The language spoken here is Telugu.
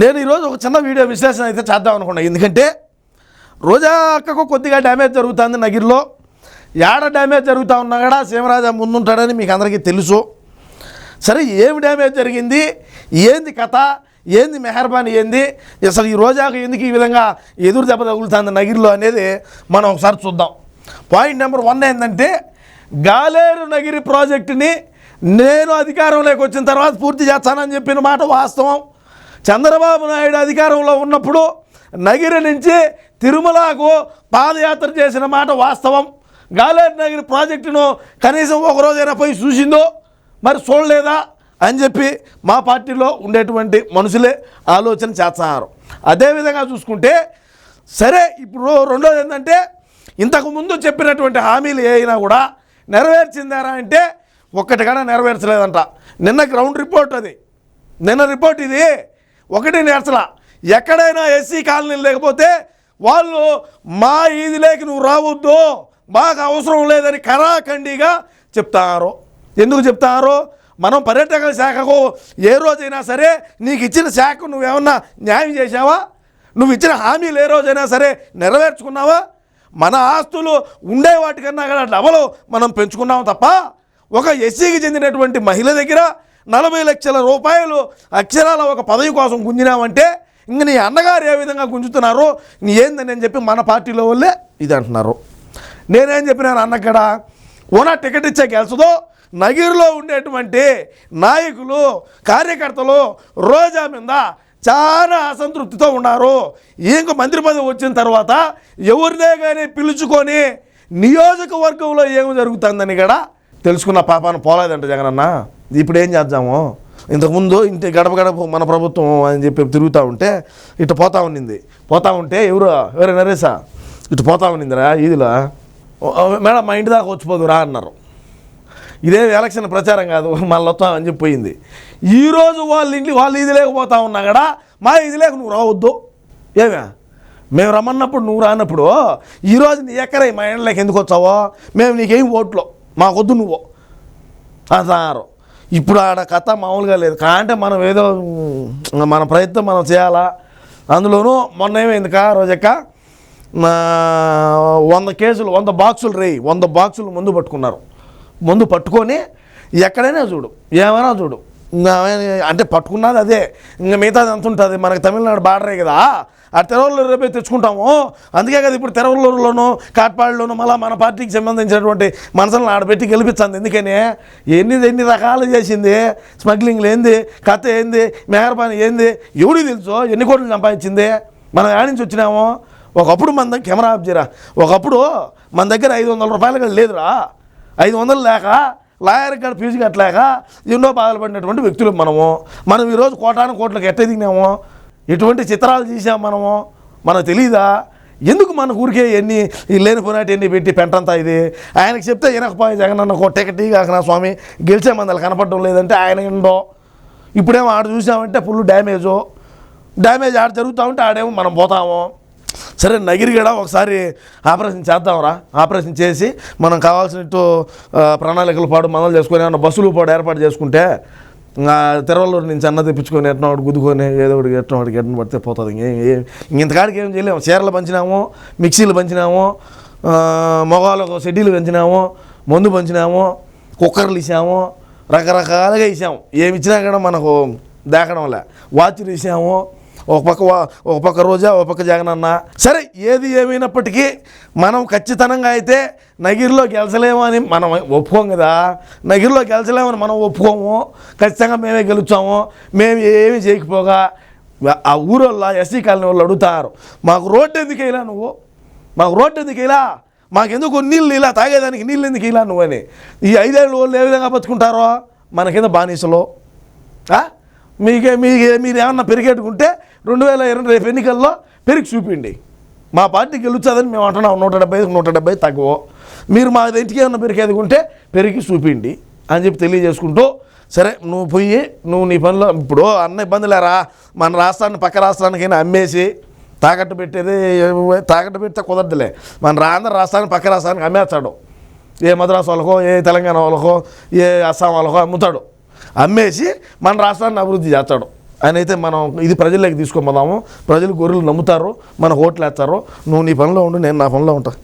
నేను ఈరోజు ఒక చిన్న వీడియో విశ్లేషణ అయితే చేద్దాం అనుకున్నా. ఎందుకంటే రోజా అక్కకు కొద్దిగా డ్యామేజ్ జరుగుతుంది నగిరిలో. ఏడ డ్యామేజ్ జరుగుతూ ఉన్నా కూడా సీమరాజా ముందుంటాడని మీకు అందరికీ తెలుసు. సరే ఏమి డ్యామేజ్ జరిగింది? ఏంది కథ? ఏంది మెహర్బానీ? ఏంది? అసలు ఈ రోజాకు ఎందుకు ఈ విధంగా ఎదురు దెబ్బ తగులుతుంది నగిరిలో అనేది మనం ఒకసారి చూద్దాం. పాయింట్ నెంబర్ వన్ ఏంటంటే గాలేరు నగిరి ప్రాజెక్టుని నేను అధికారంలోకి వచ్చిన తర్వాత పూర్తి చేస్తానని చెప్పిన మాట వాస్తవం. చంద్రబాబు నాయుడు అధికారంలో ఉన్నప్పుడు నగిరి నుంచి తిరుమలకు పాదయాత్ర చేసిన మాట వాస్తవం. గాలేరు నగిరి ప్రాజెక్టును కనీసం ఒకరోజైనా పోయి చూసిందో మరి చూడలేదా అని చెప్పి మా పార్టీలో ఉండేటువంటి మనుషులే ఆలోచన చేస్తున్నారు. అదేవిధంగా చూసుకుంటే సరే ఇప్పుడు రెండోది ఏంటంటే ఇంతకుముందు చెప్పినటువంటి హామీలు ఏ అయినా కూడా నెరవేర్చిందారా అంటే ఒక్కటిగానే నెరవేర్చలేదంట. నిన్న గ్రౌండ్ రిపోర్ట్ అది. నిన్న రిపోర్ట్ ఇది. ఒకటి నేర్చల. ఎక్కడైనా ఎస్సీ కాలనీలు లేకపోతే వాళ్ళు మా ఈదిలోకి నువ్వు రావద్దు మాకు అవసరం లేదని కరాఖండిగా చెప్తారు. ఎందుకు చెప్తారు? మనం పర్యాటక శాఖకు ఏ రోజైనా సరే నీకు ఇచ్చిన శాఖకు నువ్వేమన్నా న్యాయం చేశావా? నువ్వు ఇచ్చిన హామీలు ఏ రోజైనా సరే నెరవేర్చుకున్నావా? మన ఆస్తులు ఉండే వాటికన్నా కూడా డబలు మనం పెంచుకున్నాం తప్ప ఒక ఎస్సీకి చెందినటువంటి మహిళ దగ్గర నలభై లక్షల రూపాయలు అక్షరాల ఒక పదవి కోసం గుంజినామంటే ఇంక నీ అన్నగారు ఏ విధంగా గుంజుతున్నారు నీ ఏందని అని చెప్పి మన పార్టీలో వాళ్ళే ఇది అంటున్నారు. నేనేం చెప్పినాను అన్నక్కడ? ఓనా టికెట్ ఇచ్చే గెలుచుదో నగిరిలో ఉండేటువంటి నాయకులు కార్యకర్తలు రోజా మీద చాలా అసంతృప్తితో ఉన్నారు. ఇంక మంత్రి పదవి వచ్చిన తర్వాత ఎవరినే కానీ పిలుచుకొని నియోజకవర్గంలో ఏమి జరుగుతుందని కూడా తెలుసుకున్న పాపాన పోలేదంట జగనన్న. ఇప్పుడు ఏం చేద్దాము? ఇంతకుముందు ఇంటి గడప గడప మన ప్రభుత్వం అని చెప్పి తిరుగుతూ ఉంటే ఇటు పోతా ఉన్నింది. పోతా ఉంటే ఎవరు? ఎవరు నరేసా ఇటు పోతా ఉన్నిందిరా ఇదిలా? మేడం మా ఇంటి దాకా వచ్చిపోదురా అన్నారు. ఇదే ఎలక్షన్ ప్రచారం కాదు మళ్ళీ వస్తాం అని చెప్పి పోయింది ఈరోజు వాళ్ళ ఇంటికి వాళ్ళు ఇది లేకపోతా ఉన్నా కూడా మా ఇది లేక నువ్వు రావద్దు. ఏమే? మేము రమ్మన్నప్పుడు నువ్వు రానప్పుడు ఈరోజు నీ ఎక్కడే మా ఇంట్లోకి ఎందుకు వచ్చావో? మేము నీకేం ఓట్లు? మాకొద్దు నువ్వు. అన్నారు ఇప్పుడు ఆడ కథ మామూలుగా లేదు. కాంటే మనం ఏదో మన ప్రయత్నం మనం చేయాలా? అందులోనూ మొన్న ఏమైంది కా రోజక్క వంద కేసులు వంద బాక్సులు రేయి వంద బాక్సులు ముందు పట్టుకున్నారు. ముందు పట్టుకొని ఎక్కడైనా చూడు ఏమైనా చూడు. అంటే పట్టుకున్నది అదే. ఇంకా మిగతాది ఎంత ఉంటుంది. మనకి తమిళనాడు బార్డరే కదా. ఆ తెరవల్లూరు రేపే తెచ్చుకుంటాము. అందుకే కదా ఇప్పుడు తెరవల్లూరులోను కాట్పాడులోను మళ్ళీ మన పార్టీకి సంబంధించినటువంటి మనసులను ఆడబెట్టి గెలిపించింది. ఎందుకని? ఎన్ని ఎన్ని రకాలు చేసింది? స్మగ్లింగ్లు ఏంది? కథ ఏంది? మెహర్బానీ ఏంది? ఎవడికి తెలుసు? ఎన్ని కోట్లు సంపాదించింది? మనం ఏడ నుంచి వచ్చినాము? ఒకప్పుడు మన దగ్గర కెమెరా ఆఫ్ చేయరా? ఒకప్పుడు మన దగ్గర ఐదు వందల రూపాయలు కూడా లేదురా. ఐదు వందలు లేక లాయర్ కాడ ఫీజు కట్టలేక ఎన్నో బాధలు పడినటువంటి వ్యక్తులు మనము. మనం ఈరోజు కోటాను కోట్లకు ఎట్ట దిగినాము ఎటువంటి చిత్రాలు చేసాం మనము? మనకు తెలీదా? ఎందుకు మన ఊరికే ఎన్ని లేని లేనిపోయినట్టు ఎన్ని పెట్టి పెంటంతా ఇది? ఆయనకి చెప్తే వినకపోయి జగనన్న కో టికెట్ కాకనా స్వామి? గెలిచే మందలు కనపడడం లేదంటే ఆయన ఉండో ఇప్పుడేమో ఆడ చూసామంటే ఫుల్ డ్యామేజు. డ్యామేజ్ ఆడ జరుగుతూ ఉంటే ఆడేమో మనం పోతాము. సరే నగిరి కూడా ఒకసారి ఆపరేషన్ చేద్దాంరా. ఆపరేషన్ చేసి మనం కావాల్సినట్టు ప్రణాళికలు పాడు మనలు చేసుకొని ఏమన్నా బస్సులు పాడు ఏర్పాటు చేసుకుంటే ఆ, తిరువల్లూరు నుంచి అన్న తెప్పించుకొని ఎట్లా ఒకటి గుద్దుకొని ఏదో ఒకటి ఎట్లా ఒకటి ఎట్లా పడితే పోతుంది. ఇంతకాడికి ఏం చేయలేము. చీరలు పంచినాము మిక్సీలు పంచినాము మొగాళ్ళకు షెడ్యూలు పెంచినాము మందు పంచినాము కుక్కర్లు ఇచ్చాము రకరకాలుగా ఇచ్చాము ఏమి ఇచ్చినా కూడా మనకు దాకడం లే. వాచ్లు ఇచ్చాము ఒక పక్క ఒక పక్క రోజా ఒక పక్క జగనన్న. సరే ఏది ఏమైనప్పటికీ మనం ఖచ్చితంగా అయితే నగిరిలో గెలిచలేము అని మనం ఒప్పుకోం కదా. నగిరిలో గెలిచలేమని మనం ఒప్పుకోము. ఖచ్చితంగా మేమే గెలుచాము మేము ఏమి చేయకపోగా ఆ ఊరోళ్ళ ఎస్సీ కాలనీ వాళ్ళు అడుగుతారు మాకు రోడ్డు ఎందుకు వేయలా నువ్వు? మాకు రోడ్డు ఎందుకు ఇలా మాకెందుకు నీళ్ళు ఇలా తాగేదానికి నీళ్ళు ఎందుకు ఇలా నువ్వని ఈ ఐదేళ్ళు వాళ్ళు ఏ విధంగా బతుకుంటారో మన కింద బానిసలు. మీకే మీకే మీరు ఏమన్నా పెరిగేట్టుకుంటే రెండు వేల ఇరవై రేపు ఎన్నికల్లో పెరిగి చూపిండి. మా పార్టీ గెలుచదని మేము అంటున్నాం. నూట డెబ్బై నూట డెబ్బై తక్కువ. మీరు మా ఇంటికి ఏమన్నా పెరిగేది ఉంటే పెరిగి చూపిండి అని చెప్పి తెలియజేసుకుంటూ సరే నువ్వు పోయి నువ్వు నీ పనిలో ఇప్పుడు అన్న ఇబ్బందులేరా మన రాష్ట్రాన్ని పక్క రాష్ట్రానికైనా అమ్మేసి తాకట్టు పెట్టేది తాకట్టు పెడితే కుదరదులే. మన ఆంధ్ర రాష్ట్రాన్ని పక్క రాష్ట్రానికి అమ్మేస్తాడు. ఏ మద్రాసు వాళ్ళకో ఏ తెలంగాణ వాళ్ళకో ఏ అస్సాం వాళ్ళకో అమ్ముతాడు. అమ్మేసి మన రాష్ట్రాన్ని అభివృద్ధి చేస్తాడు. ఆయన అయితే మనం ఇది ప్రజల్లోకి తీసుకోమదాము ప్రజలు గొర్రెలు నమ్ముతారు మన ఓట్లు వేస్తారు నువ్వు నీ పనిలో ఉండు నేను నా పనిలో ఉంటాను